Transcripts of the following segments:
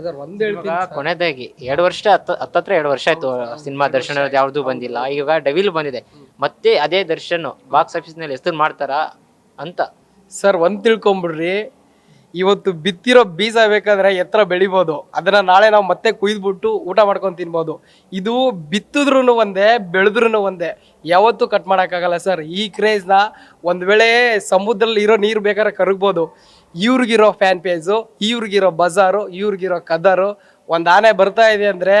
ಒಂದ್ ಹೇಳ್ತೀನಿ ಕೊನೆದಾಗಿ ಎರಡು ವರ್ಷ ಹತ್ತ- ಹತ್ತತ್ರ ಎರಡು ವರ್ಷ ಆಯ್ತು ಸಿನಿಮಾ ದರ್ಶನ ಯಾವ್ದು ಬಂದಿಲ್ಲ. ಈಗ ಡವಿಲ್ ಬಂದಿದೆ. ಮತ್ತೆ ಅದೇ ದರ್ಶನ್ ಬಾಕ್ಸ್ ಆಫೀಸ್ನಲ್ಲಿ ಹೆಸರು ಮಾಡ್ತಾರಾ ಅಂತ. ಸರ್ ಒಂದ್ ತಿಳ್ಕೊಂಬಿಡ್ರಿ. ಇವತ್ತು ಬಿತ್ತಿರೋ ಬೀಜ ಬೇಕಾದ್ರೆ ಎತ್ತರ ಬೆಳಿಬೋದು. ಅದನ್ನ ನಾಳೆ ನಾವು ಮತ್ತೆ ಕುಯ್ದ್ಬಿಟ್ಟು ಊಟ ಮಾಡ್ಕೊಂಡು ತಿನ್ಬೋದು. ಇದು ಬಿತ್ತಿದ್ರು ಒಂದೇ ಬೆಳೆದ್ರು ಒಂದೇ. ಯಾವತ್ತೂ ಕಟ್ ಮಾಡೋಕ್ಕಾಗಲ್ಲ ಸರ್. ಈ ಕ್ರೇಜ್ನ ಒಂದು ವೇಳೆ ಸಮುದ್ರದಲ್ಲಿ ಇರೋ ನೀರು ಬೇಕಾದ್ರೆ ಕರಗ್ಬೋದು. ಇವ್ರಿಗಿರೋ ಫ್ಯಾನ್ ಪೇಜು ಇವ್ರಿಗಿರೋ ಬಜಾರು ಇವ್ರಿಗಿರೋ ಕದರು. ಒಂದು ಆನೆ ಬರ್ತಾ ಇದೆ ಅಂದರೆ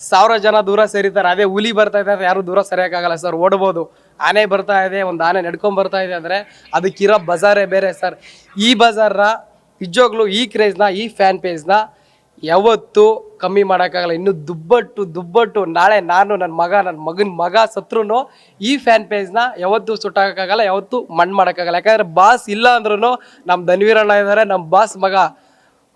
ಸಾವಿರ ಜನ ದೂರ ಸೇರಿತಾರೆ ಅದೇ ಹುಲಿ ಬರ್ತಾ ಇದೆ ಅಂದರೆ ಯಾರು ದೂರ ಸರಿಯಕ್ಕಾಗಲ್ಲ ಸರ್. ಓಡ್ಬೋದು. ಆನೆ ಬರ್ತಾ ಇದೆ, ಒಂದು ಆನೆ ನಡ್ಕೊಂಡು ಬರ್ತಾ ಇದೆ ಅಂದರೆ ಅದಕ್ಕಿರೋ ಬಜಾರೇ ಬೇರೆ ಸರ್. ಈ ಬಜಾರ್ನ ನಿಜವಾಗ್ಲೂ ಈ ಕ್ರೇಜ್ನ ಈ ಫ್ಯಾನ್ ಪೇಜ್ನ ಯಾವತ್ತೂ ಕಮ್ಮಿ ಮಾಡೋಕ್ಕಾಗಲ್ಲ. ಇನ್ನು ದುಬ್ಬಟ್ಟು ದುಬ್ಬಟ್ಟು. ನಾಳೆ ನಾನು ನನ್ನ ಮಗ ನನ್ನ ಮಗನ ಮಗ ಸತ್ರು ಈ ಫ್ಯಾನ್ ಪೇಜ್ನ ಯಾವತ್ತೂ ಸುಟ್ಟಾಗಕ್ಕಾಗಲ್ಲ ಯಾವತ್ತೂ ಮಣ್ಣು ಮಾಡೋಕ್ಕಾಗಲ್ಲ. ಯಾಕಂದ್ರೆ ಬಾಸ್ ಇಲ್ಲ ಅಂದ್ರೂ ನಮ್ಮ ಧನ್ವೀರಣ್ಣ ಇದ್ದಾರೆ ನಮ್ಮ ಬಾಸ್ ಮಗ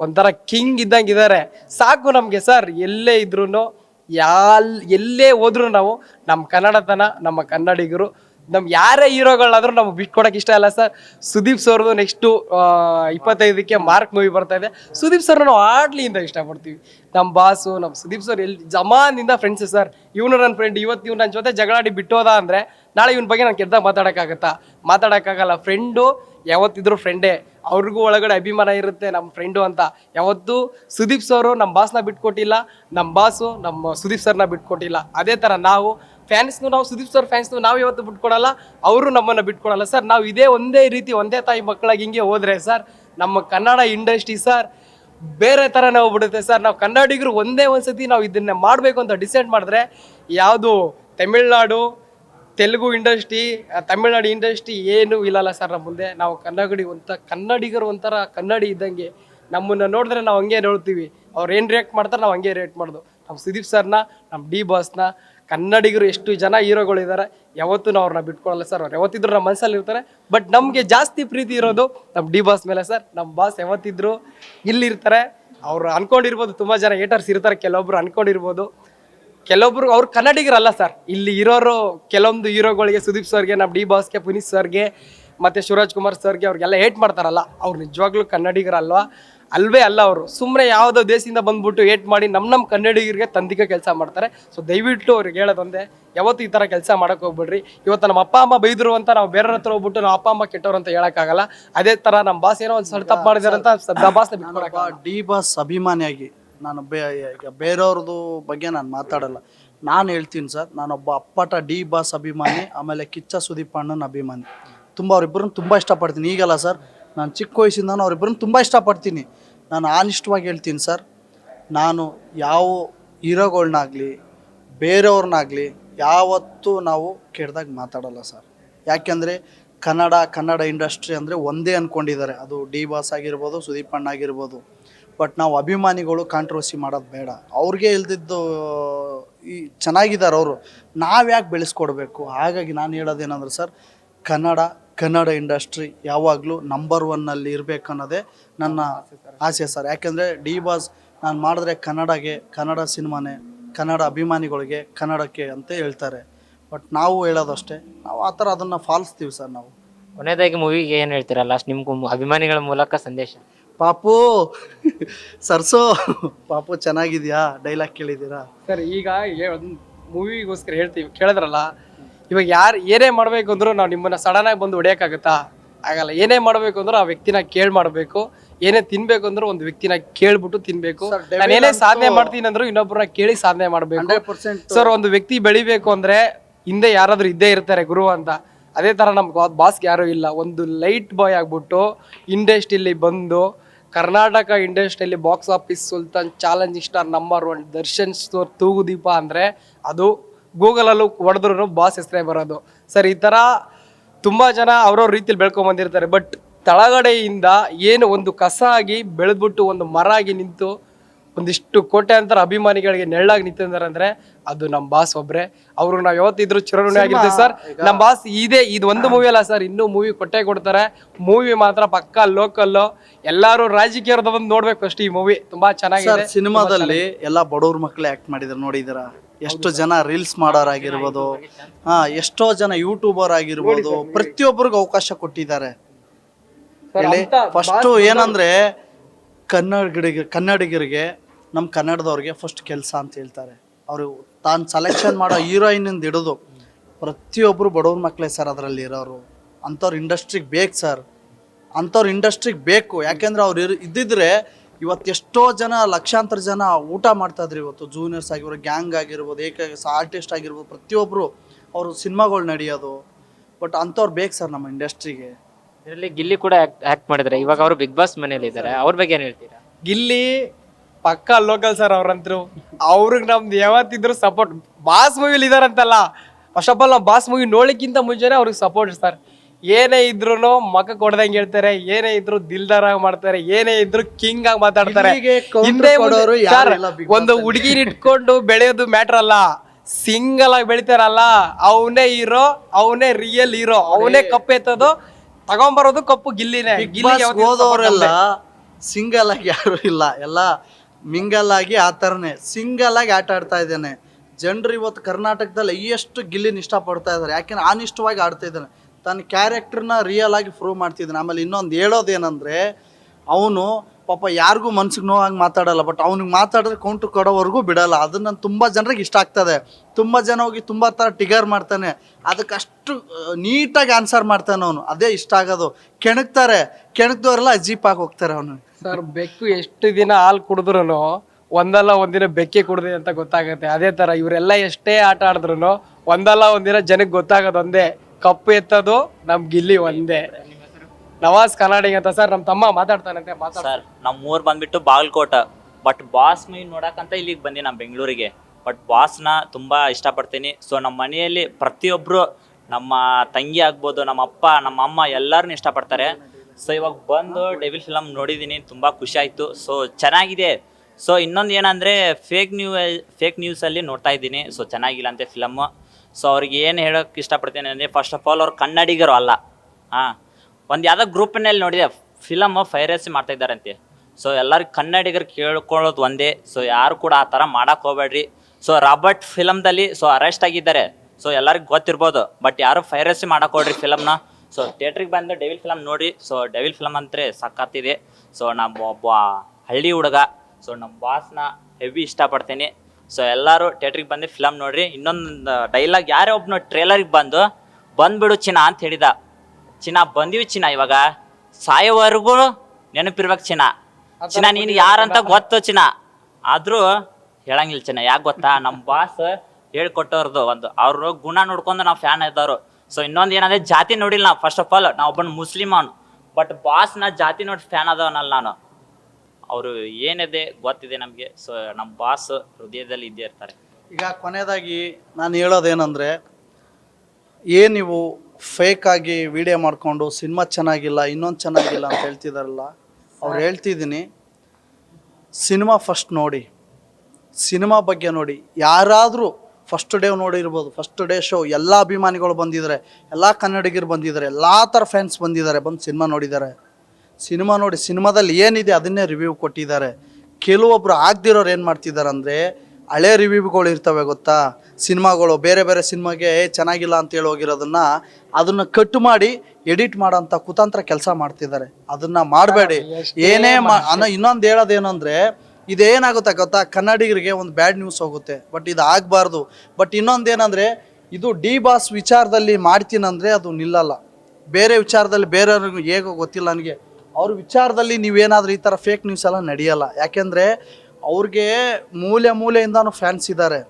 ಒಂಥರ ಕಿಂಗ್ ಇದ್ದಂಗೆ ಇದ್ದಾರೆ ಸಾಕು ನಮಗೆ ಸರ್ ಎಲ್ಲೇ ಇದ್ರೂ ಯಾಲ್, ಎಲ್ಲೇ ಹೋದ್ರೂ ನಾವು ನಮ್ಮ ಕನ್ನಡತನ, ನಮ್ಮ ಕನ್ನಡಿಗರು ನಮ್ ಯಾರೇ ಹೀರೋಗಳಾದ್ರೂ ನಮ್ಗೆ ಬಿಟ್ಕೊಡಕ್ಕೆ ಇಷ್ಟ ಇಲ್ಲ ಸರ್. ಸುದೀಪ್ ಸರ್ದು ನೆಕ್ಸ್ಟು ಇಪ್ಪತ್ತೈದಕ್ಕೆ ಮಾರ್ಕ್ ಮೂವಿ ಬರ್ತಾ ಇದೆ. ಸುದೀಪ್ ಸರ್ ನಾವು ಆಡ್ಲಿಯಿಂದ ಇಷ್ಟಪಡ್ತೀವಿ. ನಮ್ಮ ಬಾಸು ನಮ್ಮ ಸುದೀಪ್ ಸರ್ ಎಲ್ಲಿ ಜಮಾನಿಂದ ಫ್ರೆಂಡ್ಸ್ ಸರ್. ಇವನು ನನ್ನ ಫ್ರೆಂಡ್ ಇವತ್ತು ಇವ್ನು ನನ್ನ ಜೊತೆ ಜಗಳಾಡಿ ಬಿಟ್ಟೋದ ಅಂದರೆ ನಾಳೆ ಇವನ ಬಗ್ಗೆ ನಾನು ಕೆಟ್ಟದಾಗ ಮಾತಾಡೋಕ್ಕಾಗತ್ತಾ? ಮಾತಾಡೋಕ್ಕಾಗಲ್ಲ. ಫ್ರೆಂಡು ಯಾವತ್ತಿದ್ರು ಫ್ರೆಂಡೇ ಅವ್ರಿಗೂ ಒಳಗಡೆ ಅಭಿಮಾನ ಇರುತ್ತೆ ನಮ್ಮ ಫ್ರೆಂಡು ಅಂತ. ಯಾವತ್ತೂ ಸುದೀಪ್ ಸರು ನಮ್ಮ ಬಾಸ್ನ ಬಿಟ್ಕೊಟ್ಟಿಲ್ಲ ನಮ್ಮ ಬಾಸು ನಮ್ಮ ಸುದೀಪ್ ಸರ್ನ ಬಿಟ್ಕೊಟ್ಟಿಲ್ಲ. ಅದೇ ಥರ ನಾವು ಫ್ಯಾನ್ಸ್ನು ನಾವು, ಸುದೀಪ್ ಸರ್ ಫ್ಯಾನ್ಸ್ನು ನಾವು ಇವತ್ತು ಬಿಟ್ಕೊಡಲ್ಲ, ಅವರು ನಮ್ಮನ್ನು ಬಿಟ್ಕೊಡಲ್ಲ. ಸರ್ ನಾವು ಇದೇ ಒಂದೇ ರೀತಿ, ಒಂದೇ ತಾಯಿ ಮಕ್ಕಳಾಗಿ ಹಿಂಗೆ ಹೋದ್ರೆ ಸರ್ ನಮ್ಮ ಕನ್ನಡ ಇಂಡಸ್ಟ್ರಿ ಸರ್ ಬೇರೆ ಥರನೇ ಹೋಗ್ಬಿಡುತ್ತೆ ಸರ್ ನಾವು ಕನ್ನಡಿಗರು ಒಂದೇ ಒಂದ್ಸತಿ ನಾವು ಇದನ್ನೇ ಮಾಡಬೇಕು ಅಂತ ಡಿಸೈಡ್ ಮಾಡಿದ್ರೆ, ಯಾವುದು ತಮಿಳ್ನಾಡು, ತೆಲುಗು ಇಂಡಸ್ಟ್ರಿ ತಮಿಳ್ನಾಡು ಇಂಡಸ್ಟ್ರಿ ಏನೂ ಇಲ್ಲಲ್ಲ ಸರ್ ನಮ್ಮ ಮುಂದೆ. ನಾವು ಕನ್ನಡಿ ಒಂಥ ಕನ್ನಡಿಗರು ಒಂಥರ ಕನ್ನಡಿ ಇದ್ದಂಗೆ. ನಮ್ಮನ್ನು ನೋಡಿದ್ರೆ ನಾವು ಹಂಗೆ ನೋಡ್ತೀವಿ. ಅವ್ರು ಏನು ರಿಯಾಕ್ಟ್ ಮಾಡ್ತಾರೆ, ನಾವು ಹಂಗೆ ರಿಯಾಕ್ಟ್ ಮಾಡೋದು. ನಮ್ಮ ಸುದೀಪ್ ಸರ್ನ ನಮ್ಮ ಡಿ ಬಾಸ್ನ ಕನ್ನಡಿಗರು ಎಷ್ಟು ಜನ ಹೀರೋಗಳಿದ್ದಾರೆ ಯಾವತ್ತೂ ಅವ್ರನ್ನ ಬಿಟ್ಕೊಳ್ಳಲ್ಲ ಸರ್. ಅವ್ರು ಯಾವತ್ತಿದ್ರು ನಮ್ಮ ಮನಸ್ಸಲ್ಲಿ ಇರ್ತಾರೆ. ಬಟ್ ನಮಗೆ ಜಾಸ್ತಿ ಪ್ರೀತಿ ಇರೋದು ನಮ್ಮ ಡಿ ಬಾಸ್ ಮೇಲೆ ಸರ್. ನಮ್ಮ ಬಾಸ್ ಯಾವತ್ತಿದ್ರು ಇಲ್ಲಿರ್ತಾರೆ. ಅವ್ರು ಅನ್ಕೊಂಡಿರ್ಬೋದು, ತುಂಬ ಜನ ಏಟರ್ಸ್ ಇರ್ತಾರೆ, ಕೆಲವೊಬ್ರು ಅನ್ಕೊಂಡಿರ್ಬೋದು. ಕೆಲವೊಬ್ರು, ಅವ್ರು ಕನ್ನಡಿಗರಲ್ಲ ಸರ್. ಇಲ್ಲಿ ಇರೋರು ಕೆಲವೊಂದು ಹೀರೋಗಳಿಗೆ ಸುದೀಪ್ ಸರ್ಗೆ ನಮ್ಮ ಡಿ ಬಾಸ್ಗೆ, ಪುನೀತ್ ಸರ್ಗೆ, ಮತ್ತು ಶಿವರಾಜ್ ಕುಮಾರ್ ಸರ್ಗೆ, ಅವ್ರಿಗೆಲ್ಲ ಏಟ್ ಮಾಡ್ತಾರಲ್ಲ. ಅವ್ರು ನಿಜವಾಗ್ಲೂ ಕನ್ನಡಿಗರಲ್ವಾ? ಅಲ್ವೇ ಅಲ್ಲ ಅವರು. ಸುಮ್ಮನೆ ಯಾವುದೋ ದೇಶದಿಂದ ಬಂದ್ಬಿಟ್ಟು ಏಟ್ ಮಾಡಿ ನಮ್ಮ ನಮ್ಮ ಕನ್ನಡಿಗರಿಗೆ ತಂದಿಕ ಕೆಲಸ ಮಾಡ್ತಾರೆ. ಸೊ ದಯವಿಟ್ಟು ಅವ್ರಿಗೆ ಹೇಳೋದೊಂದೇ ಯಾವತ್ತು ಈ ಥರ ಕೆಲಸ ಮಾಡೋಕೆ ಹೋಗ್ಬಿಡ್ರಿ. ಇವತ್ತು ನಮ್ಮ ಅಪ್ಪ, ಅಮ್ಮ ಬೈದ್ರು ಅಂತ ನಾವು ಬೇರೆ ಹತ್ರ ಹೋಗ್ಬಿಟ್ಟು ನಾವು ಅಪ್ಪ, ಅಮ್ಮ ಕೆಟ್ಟವ್ರು ಅಂತ ಹೇಳೋಕ್ಕಾಗಲ್ಲ. ಅದೇ ಥರ ನಮ್ಮ ಬಾಸ್ ಏನೋ ಒಂದು ಸಣ್ಣ ತಪ್ಪು ಮಾಡಿದಾರೆ ಅಂತ ಬಾಸ್ನ ಡಿ ಬಾಸ್ ಅಭಿಮಾನಿಯಾಗಿ, ನಾನು ಈಗ ಬೇರೆಯವ್ರದ್ದು ಬಗ್ಗೆ ನಾನು ಮಾತಾಡಲ್ಲ. ನಾನು ಹೇಳ್ತೀನಿ ಸರ್ ನಾನೊಬ್ಬ ಅಪ್ಪಟ ಡಿ ಬಾಸ್ ಅಭಿಮಾನಿ, ಆಮೇಲೆ ಕಿಚ್ಚ ಸುದೀಪ್ ಅಣ್ಣನ ಅಭಿಮಾನಿ. ತುಂಬ ಅವ್ರಿಬ್ಬರನ್ನು ತುಂಬ ಇಷ್ಟಪಡ್ತೀನಿ. ಈಗಲ್ಲ ಸರ್ ನಾನು ಚಿಕ್ಕ ವಯಸ್ಸಿಂದ ಅವರಿಬ್ಬರನ್ನು ತುಂಬ ಇಷ್ಟಪಡ್ತೀನಿ. ನಾನು ಆನಿಷ್ಟವಾಗಿ ಹೇಳ್ತೀನಿ ಸರ್, ನಾನು ಯಾವ ಹೀರೋಗಳ್ನಾಗಲಿ, ಬೇರೆಯವ್ರನ್ನಾಗಲಿ ಯಾವತ್ತೂ ನಾವು ಕೆಡ್ದಾಗ ಮಾತಾಡಲ್ಲ ಸರ್. ಯಾಕೆಂದರೆ ಕನ್ನಡ ಕನ್ನಡ ಇಂಡಸ್ಟ್ರಿ ಅಂದರೆ ಒಂದೇ ಅಂದ್ಕೊಂಡಿದ್ದಾರೆ ಅದು ಡಿ ಬಾಸ್ ಆಗಿರ್ಬೋದು, ಸುದೀಪ್ ಅಣ್ಣ ಆಗಿರ್ಬೋದು. ಬಟ್ ನಾವು ಅಭಿಮಾನಿಗಳು ಕಾಂಟ್ರವರ್ಸಿ ಮಾಡೋದು ಬೇಡ. ಅವ್ರಿಗೆ ಇಲ್ದಿದ್ದು, ಈ ಚೆನ್ನಾಗಿದ್ದಾರೆ ಅವರು. ನಾವು ಯಾಕೆ ಬೆಳೆಸ್ಕೊಡ್ಬೇಕು? ಹಾಗಾಗಿ ನಾನು ಹೇಳೋದೇನಂದ್ರೆ ಸರ್, ಕನ್ನಡ ಕನ್ನಡ ಇಂಡಸ್ಟ್ರಿ ಯಾವಾಗಲೂ ನಂಬರ್ ಒನ್ನಲ್ಲಿ ಇರಬೇಕು ಅನ್ನೋದೇ ನನ್ನ ಆಸೆ ಸರ್. ಯಾಕೆಂದರೆ ಡಿ ಬಾಸ್ ನಾನು ಮಾಡಿದ್ರೆ ಕನ್ನಡಗೆ ಕನ್ನಡ ಸಿನಿಮಾನೇ ಕನ್ನಡ ಅಭಿಮಾನಿಗಳಿಗೆ ಕನ್ನಡಕ್ಕೆ ಅಂತ ಹೇಳ್ತಾರೆ. ಬಟ್ ನಾವು ಹೇಳೋದಷ್ಟೇ ನಾವು ಆ ಥರ ಅದನ್ನು ಪಾಲಿಸ್ತೀವಿ ಸರ್ ನಾವು. ಕೊನೆಯದಾಗಿ ಮೂವಿಗೆ ಏನು ಹೇಳ್ತೀರಾ ಲಾಸ್ಟ್ ನಿಮ್ಮ ಅಭಿಮಾನಿಗಳ ಮೂಲಕ ಸಂದೇಶ. ಪಾಪು ಸರ್ಸೋ ಪಾಪು ಚೆನ್ನಾಗಿದ್ಯಾ? ಡೈಲಾಗ್ ಕೇಳಿದ್ದೀರಾ? ಸರ್ ಈಗ ಮೂವಿಗೋಸ್ಕರ ಹೇಳ್ತೀವಿ ಕೇಳಿದ್ರಲ್ಲ ಇವಾಗ ಯಾರು ಏನೇ ಮಾಡ್ಬೇಕು ಅಂದ್ರು ನಾವು ನಿಮ್ಮನ್ನ ಸಡನ್ ಆಗಿ ಬಂದು ಹೊಡೆಯೋಕ್ಕಾಗತ್ತಾ? ಆಗಲ್ಲ. ಏನೇ ಮಾಡ್ಬೇಕು ಅಂದ್ರೂ ಆ ವ್ಯಕ್ತಿನ ಕೇಳ್ ಮಾಡ್ಬೇಕು. ಏನೇ ತಿನ್ಬೇಕು ಅಂದ್ರೂ ಒಂದು ವ್ಯಕ್ತಿನ ಕೇಳ್ಬಿಟ್ಟು ತಿನ್ಬೇಕು. ನಾನು ಏನೇ ಸಾಧನೆ ಮಾಡ್ತೀನಿ ಅಂದ್ರೂ ಇನ್ನೊಬ್ಬರನ್ನ ಕೇಳಿ ಸಾಧನೆ ಮಾಡ್ಬೇಕು. ಸರ್ ಒಂದು ವ್ಯಕ್ತಿ ಬೆಳಿಬೇಕು ಅಂದ್ರೆ ಹಿಂದೆ ಯಾರಾದ್ರೂ ಇದ್ದೇ ಇರ್ತಾರೆ ಗುರು ಅಂತ. ಅದೇ ತರ ನಮ್ಗೆ ಬಾಸ್ಗೆ ಯಾರು ಇಲ್ಲ. ಒಂದು ಲೈಟ್ ಬಾಯ್ ಆಗ್ಬಿಟ್ಟು ಇಂಡಸ್ಟ್ರಿಲಿ ಬಂದು ಕರ್ನಾಟಕ ಇಂಡಸ್ಟ್ರಿಯಲ್ಲಿ box office Sultan challenging star number one Darshan store Thoogudeepa ಅಂದ್ರೆ ಅದು ಗೂಗಲಲ್ಲೂ ಹೊಡೆದ್ರು ಬಾಸ್ ಹೆಸರೇ ಬರೋದು. ಸರ್ ಈ ಥರ ತುಂಬ ಜನ ಅವ್ರವ್ರ ರೀತಿಯಲ್ಲಿ ಬೆಳ್ಕೊಂಡ್ ಬಂದಿರ್ತಾರೆ. ಬಟ್ ತಳಗಡೆಯಿಂದ ಏನು ಒಂದು ಕಸ ಆಗಿ ಬೆಳೆದ್ಬಿಟ್ಟು ಒಂದು ಮರ ಆಗಿ ನಿಂತು ಒಂದಿಷ್ಟು ಕೋಟ್ಯಾಂತರ ಅಭಿಮಾನಿಗಳಿಗೆ ನೆರಳಾಗಿ ನಿಂತಿದ್ದಾರೆ ಅಂದ್ರೆ ಅದು ನಮ್ಮ ಬಾಸ್ ಒಬ್ರೆ. ಅವ್ರು ನಾವ್ ಯಾವತ್ತಿದ್ರು ಚಿರಋಣಿ ಆಗಿರ್ತೀವಿ ಸರ್. ನಮ್ಮ ಬಾಸ್ ಇದೇ ಇದು ಒಂದು ಮೂವಿ ಅಲ್ಲ ಸರ್. ಇನ್ನೂ ಮೂವಿ ಕೊಟ್ಟೆ ಕೊಡ್ತಾರೆ. ಮೂವಿ ಮಾತ್ರ ಪಕ್ಕ ಲೋಕಲ್ ಎಲ್ಲಾರು ರಾಜಕೀಯದ ಬಂದು ನೋಡ್ಬೇಕು ಅಷ್ಟೇ ಈ ಮೂವಿ ತುಂಬಾ ಚೆನ್ನಾಗಿದೆ. ಸಿನಿಮಾದಲ್ಲಿ ಎಲ್ಲ ಬಡವ್ರ ಮಕ್ಕಳು ಆಕ್ಟ್ ಮಾಡಿದ್ರು ನೋಡಿದ್ದೀರಾ? ಎಷ್ಟು ಜನ ರೀಲ್ಸ್ ಮಾಡೋರಾಗಿರ್ಬೋದು. ಹಾ ಎಷ್ಟೋ ಜನ ಯೂಟ್ಯೂಬರ್ ಆಗಿರ್ಬೋದು. ಪ್ರತಿಯೊಬ್ಬರಿಗೂ ಅವಕಾಶ ಕೊಟ್ಟಿದ್ದಾರೆ. ಹೇಳಿ? ಫಸ್ಟು ಏನಂದ್ರೆ ಕನ್ನಡಿಗರಿಗೆ ಕನ್ನಡಿಗರಿಗೆ ನಮ್ಮ ಕನ್ನಡದವ್ರಿಗೆ ಫಸ್ಟ್ ಕೆಲಸ ಅಂತ ಹೇಳ್ತಾರೆ. ಅವರು ತಾನು ಸೆಲೆಕ್ಷನ್ ಮಾಡೋ ಹೀರೋಯಿನಿಂದ ಹಿಡಿದು ಪ್ರತಿಯೊಬ್ಬರು ಬಡವ್ರ ಮಕ್ಕಳೇ ಸರ್ ಅದರಲ್ಲಿ ಇರೋರು. ಅಂಥವ್ರು ಇಂಡಸ್ಟ್ರಿಗೆ ಬೇಕು ಸರ್ ಅಂಥವ್ರು ಇಂಡಸ್ಟ್ರಿಗೆ ಬೇಕು. ಯಾಕೆಂದ್ರೆ ಅವ್ರು ಇರ್ ಇದ್ದಿದ್ರೆ ಇವತ್ತು ಎಷ್ಟೋ ಜನ ಲಕ್ಷಾಂತರ ಜನ ಊಟ ಮಾಡ್ತಾ ಇದ್ರು ಇವತ್ತು. ಜೂನಿಯರ್ಸ್ ಆಗಿರ್ಬೋದು ಗ್ಯಾಂಗ್ ಆಗಿರ್ಬೋದು ಏಕ ಆರ್ಟಿಸ್ಟ್ ಆಗಿರ್ಬೋದು ಪ್ರತಿಯೊಬ್ಬರು ಅವರು ಸಿನಿಮಾಗಳು ನಡೆಯೋದು. ಬಟ್ ಅಂಥವ್ರು ಬೇಕು ಸರ್ ನಮ್ಮ ಇಂಡಸ್ಟ್ರಿಗೆ ಇದರಲ್ಲಿ ಗಿಲ್ಲಿ ಕೂಡ ಆಕ್ಟ್ ಮಾಡಿದ್ದಾರೆ ಇವಾಗ ಅವರು ಬಿಗ್ ಬಾಸ್ ಮನೇಲಿ ಇದ್ದಾರೆ ಅವ್ರ ಬಗ್ಗೆ ಏನು ಹೇಳ್ತೀರಾ? ಗಿಲ್ಲಿ ಪಕ್ಕಾ ಲೋಕಲ್ ಸರ್ ಅವ್ರಂತರು ಅವ್ರಿಗೆ ನಮ್ದು ಯಾವತ್ತಿದ್ರು ಸಪೋರ್ಟ್ ಬಾಸ್ ಮೂವಿಲಿ ಇದಾರಂತಲ್ಲ. ಫಸ್ಟ್ ಆಫ್ ಆಲ್ ನಾವು ಬಾಸ್ ಮೂವಿ ನೋಡೋಕ್ಕಿಂತ ಮುಂಚೆನೇ ಅವ್ರಿಗೆ ಸಪೋರ್ಟ್ ಸರ್ ಏನೇ ಇದ್ರು ಮಕ ಕೊಡ್ದಂಗೆ ಹೇಳ್ತಾರೆ ಏನೇ ಇದ್ರು ದಿಲ್ದಾರ ಆಗಿ ಮಾಡ್ತಾರೆ ಏನೇ ಇದ್ರು ಕಿಂಗ್ ಆಗಿ ಮಾತಾಡ್ತಾರೆ. ಹಿಂದೆ ಒಂದು. ಹುಡುಗಿನ ಇಟ್ಕೊಂಡು ಬೆಳೆಯೋದು ಮ್ಯಾಟರ್ ಅಲ್ಲ. ಸಿಂಗಲ್ ಆಗಿ ಬೆಳಿತಾರಲ್ಲ ಅವನೇ ಹೀರೋ ಅವನೇ ರಿಯಲ್ ಹೀರೋ ಅವನೇ ಕಪ್ ಎತ್ತೋದು ತಗೊಂಬರೋದು ಕಪ್ಪು ಗಿಲ್ಲಿನೇ. ಗಿಲ್ಲಿ ಸಿಂಗಲ್ ಆಗಿ ಯಾರು ಇಲ್ಲ. ಎಲ್ಲ ಮಿಂಗಲ್ ಆಗಿ ಆ ಥರನೇ ಸಿಂಗಲ್ ಆಗಿ ಆಟ ಆಡ್ತಾ ಇದ್ದಾನೆ. ಜನರು ಇವತ್ತು ಕರ್ನಾಟಕದಲ್ಲಿ ಎಷ್ಟು ಗಿಲ್ಲಿನ ಇಷ್ಟಪಡ್ತಾ ಇದ್ದಾರೆ. ಯಾಕೆಂದ್ರೆ ಅನಿಷ್ಟವಾಗಿ ಆಡ್ತಾ ಇದ್ದಾನೆ ತನ್ನ ಕ್ಯಾರೆಕ್ಟರ್ನ ರಿಯಲ್ ಆಗಿ ಪ್ರೂವ್ ಮಾಡ್ತಿದ್ದಾನೆ. ಆಮೇಲೆ ಇನ್ನೊಂದು ಹೇಳೋದೇನಂದರೆ, ಅವನು ಪಾಪ ಯಾರಿಗೂ ಮನ್ಸಿಗೆ ನೋವಾಗಿ ಮಾತಾಡಲ್ಲ ಬಟ್ ಅವ್ನಿಗೆ ಮಾತಾಡಿದ್ರೆ ಕೌಂಟ್ರ್ ಕೊಡೋವರೆಗೂ ಬಿಡಲ್ಲ. ಅದನ್ನ ತುಂಬ ಜನರಿಗೆ ಇಷ್ಟ ಆಗ್ತದೆ. ತುಂಬ ಜನ ಹೋಗಿ ತುಂಬ ಥರ ಟಿಗರ್ ಮಾಡ್ತಾನೆ. ಅದಕ್ಕೆ ಅಷ್ಟು ನೀಟಾಗಿ ಆನ್ಸರ್ ಮಾಡ್ತಾನೆ ಅವನು. ಅದೇ ಇಷ್ಟ ಆಗೋದು. ಕೆಣಕ್ತಾರೆ. ಕೆಣಕ್ದವರೆಲ್ಲ ಅಜೀಪಾಗಿ ಹೋಗ್ತಾರೆ ಅವನು. ಸರ್, ಬೆಕ್ಕು ಎಷ್ಟು ದಿನ ಹಾಲು ಕುಡಿದ್ರು ಒಂದಲ್ಲ ಒಂದಿನ ಬೆಕ್ಕೆ ಕುಡ್ದೆ ಅಂತ ಗೊತ್ತಾಗುತ್ತೆ. ಅದೇ ಥರ ಇವರೆಲ್ಲ ಎಷ್ಟೇ ಆಟ ಆಡಿದ್ರು ಒಂದಲ್ಲ ಒಂದಿನ ಜನಕ್ಕೆ ಗೊತ್ತಾಗೋದು ಒಂದೇ. ಕಪ್ಪು ಎತ್ತೋದು ನಮ್ ಗಿಲ್ಲಿ ಒಂದೇ. ನವಾಜ್ ಕನ್ನಡಿಗ ಅಂತ ಸರ್ ನಮ್ಮ ತಮ್ಮ ಮಾತಾಡ್ತಾನಂತೆ, ಮಾತಾಡ ಸರ್ ನಮ್ಮ ಊರ್ ಬಂದ್ಬಿಟ್ಟು ಬಾಗಲಕೋಟ. ಬಟ್ ಬಾಸ್ ಮೈ ನೋಡಕ್ಕಂತ ಇಲ್ಲಿಗೆ ಬಂದಿ ನಾನು ಬೆಂಗಳೂರಿಗೆ. ಬಟ್ ಬಾಸ್ನ ತುಂಬಾ ಇಷ್ಟಪಡ್ತೀನಿ. ಸೊ ನಮ್ಮ ಮನೆಯಲ್ಲಿ ಪ್ರತಿಯೊಬ್ರು ನಮ್ಮ ತಂಗಿ ಆಗ್ಬೋದು, ನಮ್ಮ ಅಪ್ಪ, ನಮ್ಮ ಅಮ್ಮ ಎಲ್ಲರನ್ನೂ ಇಷ್ಟಪಡ್ತಾರೆ. ಸೊ ಇವಾಗ ಬಂದು ಡೆವಿಲ್ ಫಿಲಮ್ ನೋಡಿದ್ದೀನಿ ತುಂಬಾ ಖುಷಿ ಆಯ್ತು. ಸೊ ಚೆನ್ನಾಗಿದೆ. ಸೊ ಇನ್ನೊಂದು ಏನಂದ್ರೆ ಫೇಕ್ ನ್ಯೂ ಫೇಕ್ ನ್ಯೂಸ್ ಅಲ್ಲಿ ನೋಡ್ತಾ ಇದ್ದೀನಿ. ಸೊ ಚೆನ್ನಾಗಿಲ್ಲ ಅಂತೆ ಫಿಲಮ್ಮು ಸೊ ಅವ್ರಿಗೆ ಏನು ಹೇಳೋಕ್ಕೆ ಇಷ್ಟಪಡ್ತೀನಿ ಅಂದರೆ ಫಸ್ಟ್ ಆಫ್ ಆಲ್ ಅವ್ರು ಕನ್ನಡಿಗರು ಅಲ್ಲ. ಹಾಂ. ಒಂದು ಯಾವುದೋ ಗ್ರೂಪಿನಲ್ಲಿ ನೋಡಿದೆ ಫಿಲಮ್ ಫೈರಸಿ ಮಾಡ್ತಾ ಇದ್ದಾರಂತೆ. ಸೊ ಎಲ್ಲರಿಗೂ ಕನ್ನಡಿಗರು ಕೇಳ್ಕೊಳ್ಳೋದು ಒಂದೇ. ಸೊ ಯಾರು ಕೂಡ ಆ ಥರ ಮಾಡೋಕ್ಕೆ ಹೋಗ್ಬೇಡ್ರಿ. ಸೊ ರಾಬರ್ಟ್ ಫಿಲಮ್ದಲ್ಲಿ ಸೊ ಅರೆಸ್ಟ್ ಆಗಿದ್ದಾರೆ. ಸೊ ಎಲ್ಲರಿಗೂ ಗೊತ್ತಿರ್ಬೋದು ಬಟ್ ಯಾರು ಫೈರಸಿ ಮಾಡಕ್ಕೆ ಹೋಗ್ರಿ ಫಿಲಮ್ನ ಸೊ ಥಿಯೇಟ್ರಿಗೆ ಬಂದು ಡೆವಿಲ್ ಫಿಲಮ್ ನೋಡಿ. ಸೊ ಡೆವಿಲ್ ಫಿಲಮ್ ಅಂದರೆ ಸಕ್ಕತ್ತಿದೆ ಸೊ ನಮ್ಮ ಒಬ್ಬ ಹಳ್ಳಿ ಹುಡುಗ. ಸೊ ನಮ್ಮ ಬಾಸ್ನ ಹೆವಿ ಇಷ್ಟಪಡ್ತೀನಿ. ಸೊ ಎಲ್ಲರೂ ಥಿಯೇಟ್ರಿಗೆ ಬಂದು ಫಿಲಮ್ ನೋಡ್ರಿ. ಇನ್ನೊಂದು ಡೈಲಾಗ್ ಯಾರೇ ಒಬ್ಬನು ಟ್ರೇಲರಿಗೆ ಬಂದು ಬಂದ್ಬಿಡು ಚಿನ್ನ ಅಂತ ಹೇಳಿದ. ಚಿನ್ನ ಬಂದಿವಿ ಚಿನ್ನ ಇವಾಗ. ಸಾಯೋವರೆಗೂ ನೆನಪಿರ್ಬೇಕು ಚಿನ್ನ. ಚಿನ್ನ ನೀನು ಯಾರಂತ ಗೊತ್ತು ಚಿನ್ನ. ಆದರೂ ಹೇಳಂಗಿಲ್ಲ ಚಿನ್ನ ಯಾಕೆ ಗೊತ್ತಾ? ನಮ್ಮ ಬಾಸ್ ಹೇಳ್ಕೊಟ್ಟವ್ರದ್ದು ಒಂದು. ಅವ್ರ ಗುಣ ನೋಡ್ಕೊಂಡು ನಾವು ಫ್ಯಾನ್ ಇದ್ದವರು. ಸೊ ಇನ್ನೊಂದು ಏನಂದ್ರೆ ಜಾತಿ ನೋಡಿಲ್ಲ ನಾವು. ಫಸ್ಟ್ ಆಫ್ ಆಲ್ ನಾವು ಒಬ್ಬನ ಮುಸ್ಲಿಮ್ ಅವನು. ಬಟ್ ಬಾಸ್ನ ಜಾತಿ ನೋಡಿ ಫ್ಯಾನ್ ಅದವನಲ್ಲ ನಾನು. ಅವರು ಏನಿದೆ ಗೊತ್ತಿದೆ ನಮಗೆ. ಸೊ ನಮ್ಮ ಬಾಸ್ ಹೃದಯದಲ್ಲಿ ಇದ್ದೇ ಇರ್ತಾರೆ. ಈಗ ಕೊನೆಯದಾಗಿ ನಾನು ಹೇಳೋದೇನಂದರೆ ಏನು ನೀವು ಫೇಕ್ ಆಗಿ ವಿಡಿಯೋ ಮಾಡಿಕೊಂಡು ಸಿನಿಮಾ ಚೆನ್ನಾಗಿಲ್ಲ ಇನ್ನೊಂದು ಚೆನ್ನಾಗಿಲ್ಲ ಅಂತ ಹೇಳ್ತಿದಾರಲ್ಲ ಅವ್ರು ಹೇಳ್ತಿದ್ದೀನಿ ಸಿನಿಮಾ ಫಸ್ಟ್ ನೋಡಿ. ಸಿನಿಮಾ ಬಗ್ಗೆ ನೋಡಿ. ಯಾರಾದರೂ ಫಸ್ಟ್ ಡೇ ನೋಡಿರ್ಬೋದು ಫಸ್ಟ್ ಡೇ ಶೋ ಎಲ್ಲ ಅಭಿಮಾನಿಗಳು ಬಂದಿದ್ದಾರೆ ಎಲ್ಲ ಕನ್ನಡಿಗರು ಬಂದಿದ್ದಾರೆ ಎಲ್ಲ ಥರ ಫ್ಯಾನ್ಸ್ ಬಂದಿದ್ದಾರೆ ಬಂದು ಸಿನಿಮಾ ನೋಡಿದ್ದಾರೆ ಸಿನಿಮಾ ನೋಡಿ ಸಿನಿಮಾದಲ್ಲಿ ಏನಿದೆ ಅದನ್ನೇ ರಿವ್ಯೂ ಕೊಟ್ಟಿದ್ದಾರೆ. ಕೆಲವೊಬ್ರು ಆಗದಿರೋರು ಏನು ಮಾಡ್ತಿದ್ದಾರೆ ಅಂದರೆ ಹಳೆ ರಿವ್ಯೂಗಳು ಇರ್ತವೆ ಗೊತ್ತಾ? ಸಿನಿಮಾಗಳು ಬೇರೆ ಬೇರೆ ಸಿನಿಮಾಗೆ ಚೆನ್ನಾಗಿಲ್ಲ ಅಂತ ಹೇಳಿ ಹೋಗಿರೋದನ್ನ ಅದನ್ನು ಕಟ್ ಮಾಡಿ ಎಡಿಟ್ ಮಾಡೋಂಥ ಕುತಂತ್ರ ಕೆಲಸ ಮಾಡ್ತಿದ್ದಾರೆ. ಅದನ್ನು ಮಾಡಬೇಡಿ. ಏನೇ ಮಾ ಅನ್ನೋ ಇನ್ನೊಂದು ಹೇಳೋದೇನು ಅಂದರೆ ಇದೇನಾಗುತ್ತೆ ಗೊತ್ತಾ? ಕನ್ನಡಿಗರಿಗೆ ಒಂದು ಬ್ಯಾಡ್ ನ್ಯೂಸ್ ಹೋಗುತ್ತೆ. ಬಟ್ ಇದು ಆಗಬಾರ್ದು. ಬಟ್ ಇನ್ನೊಂದು ಏನಂದರೆ ಇದು ಡಿ ಬಾಸ್ ವಿಚಾರದಲ್ಲಿ ಮಾಡ್ತೀನಂದರೆ ಅದು ನಿಲ್ಲಲ್ಲ. ಬೇರೆ ವಿಚಾರದಲ್ಲಿ ಬೇರೆಯವ್ರಿಗೂ ಹೇಗೋ ಗೊತ್ತಿಲ್ಲ ನನಗೆ. ಅವ್ರ ವಿಚಾರದಲ್ಲಿ ನೀವೇನಾದರೂ ಈ ಥರ ಫೇಕ್ ನ್ಯೂಸ್ ಎಲ್ಲ ನಡೆಯಲ್ಲ. ಯಾಕೆಂದರೆ ಅವ್ರಿಗೆ ಮೂಲೆ ಮೂಲೆಯಿಂದನೂ ಫ್ಯಾನ್ಸ್ ಇದ್ದಾರೆ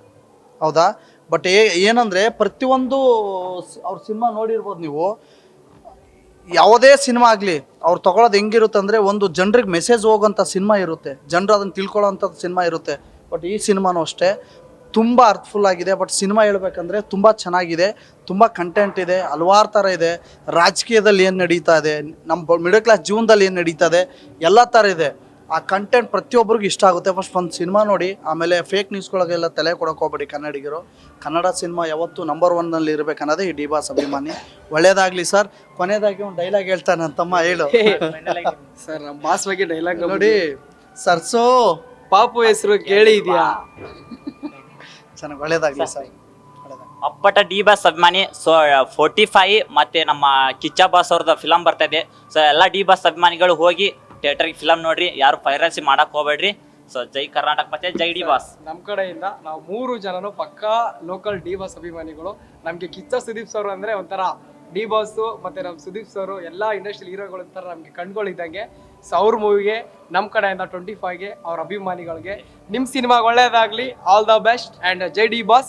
ಹೌದಾ? ಬಟ್ ಏ, ಏನಂದರೆ ಪ್ರತಿಯೊಂದು ಅವ್ರ ಸಿನಿಮಾ ನೋಡಿರ್ಬೋದು ನೀವು. ಯಾವುದೇ ಸಿನಿಮಾ ಆಗಲಿ, ಅವ್ರು ತೊಗೊಳೋದು ಹೆಂಗಿರುತ್ತೆ ಅಂದರೆ ಒಂದು ಜನರಿಗೆ ಮೆಸೇಜ್ ಹೋಗೋಂಥ ಸಿನಿಮಾ ಇರುತ್ತೆ. ಜನರು ಅದನ್ನು ತಿಳ್ಕೊಳ್ಳೋಂಥದ್ದು ಸಿನಿಮಾ ಇರುತ್ತೆ. ಬಟ್ ಈ ಸಿನಿಮಾನೂ ಅಷ್ಟೇ. ತುಂಬ ಅರ್ಥಫುಲ್ ಆಗಿದೆ ಬಟ್ ಸಿನಿಮಾ ಹೇಳ್ಬೇಕಂದ್ರೆ ತುಂಬ ಚೆನ್ನಾಗಿದೆ ತುಂಬ ಕಂಟೆಂಟ್ ಇದೆ ಹಲವಾರು ಥರ ಇದೆ. ರಾಜಕೀಯದಲ್ಲಿ ಏನು ನಡೀತಾ ಇದೆ ನಮ್ಮ ಮಿಡಲ್ ಕ್ಲಾಸ್ ಜೀವನದಲ್ಲಿ ಏನು ನಡೀತಾ ಇದೆ ಎಲ್ಲ ಥರ ಇದೆ. ಆ ಕಂಟೆಂಟ್ ಪ್ರತಿಯೊಬ್ಬರಿಗೂ ಇಷ್ಟ ಆಗುತ್ತೆ. ಫಸ್ಟ್ ಒಂದು ಸಿನಿಮಾ ನೋಡಿ ಆಮೇಲೆ ಫೇಕ್ ನ್ಯೂಸ್ಗಳಿಗೆಲ್ಲ ತಲೆ ಕೊಡೋಕೆ ಹೋಗ್ಬೇಡಿ ಕನ್ನಡಿಗರು. ಕನ್ನಡ ಸಿನಿಮಾ ಯಾವತ್ತೂ ನಂಬರ್ ಒನ್ನಲ್ಲಿ ಇರಬೇಕು ಅನ್ನೋದೇ ಈ ಡಿ ಬಾಸ್ ಅಭಿಮಾನಿ. ಒಳ್ಳೇದಾಗಲಿ ಸರ್ ಕೊನೆಯದಾಗಿ ಒಂದು ಡೈಲಾಗ್ ಹೇಳ್ತಾನೆ ನನ್ನ ತಮ್ಮ ಹೇಳು. ಸರ್ ನಮ್ಮ ಬಾಸ್ ಬಗ್ಗೆ ಡೈಲಾಗ್ ನೋಡಿ ಸರ್ಸೋ ಪಾಪು ಹೆಸರು ಕೇಳಿ ಇದೆಯಾ? ಚೆನ್ನಾಗಿ ಒಳ್ಳೇದಾಗಲಿ ಸರ್. ಅಪ್ಪಟ ಡಿ ಬಾಸ್ ಅಭಿಮಾನಿ ಸೊ ಫೋರ್ಟಿ ಫೈ ಮತ್ತೆ ನಮ್ಮ ಕಿಚ್ಚ ಬಾಸ್ ಅವ್ರದ್ದು ಫಿಲಮ್ ಬರ್ತಾ ಇದೆ. ಸೊ ಎಲ್ಲ ಡಿ ಬಾಸ್ ಅಭಿಮಾನಿಗಳು ಹೋಗಿ ಥಿಯೇಟರ್ಗೆ ಫಿಲಮ್ ನೋಡ್ರಿ ಯಾರು ಪೈರಸಿ ಮಾಡಕ್ ಹೋಗ್ಬೇಡ್ರಿ. ಸೊ ಜೈ ಕರ್ನಾಟಕ ಮತ್ತೆ ಜೈ ಡಿ ಬಾಸ್. ನಮ್ಮ ಕಡೆಯಿಂದ ನಾವು ಮೂರು ಜನನು ಪಕ್ಕಾ ಲೋಕಲ್ ಡಿ ಬಾಸ್ ಅಭಿಮಾನಿಗಳು. ನಮಗೆ ಕಿಚ್ಚ ಸುದೀಪ್ ಸರ್ ಅಂದ್ರೆ ಒಂಥರ ಡಿ ಬಾಸು ಮತ್ತೆ ನಮ್ಮ ಸುದೀಪ್ ಸರ್ ಎಲ್ಲ ಇಂಡಸ್ಟ್ರಿಯಲ್ ಹೀರೋಗಳು ಅಂತಾರೆ ನಮಗೆ ಕಣ್ಗಳಿದ್ದಂಗೆ ಸೊ ಅವ್ರ ಮೂವಿಗೆ ನಮ್ಮ ಕಡೆಯಿಂದ ಟ್ವೆಂಟಿ ಫೈವ್ಗೆ ಅವ್ರ ಅಭಿಮಾನಿಗಳಿಗೆ ನಿಮ್ಮ ಸಿನಿಮಾಗೆ ಒಳ್ಳೇದಾಗ್ಲಿ ಆಲ್ ದ ಬೆಸ್ಟ್ ಆ್ಯಂಡ್ ಜೈ ಡಿ ಬಾಸ್.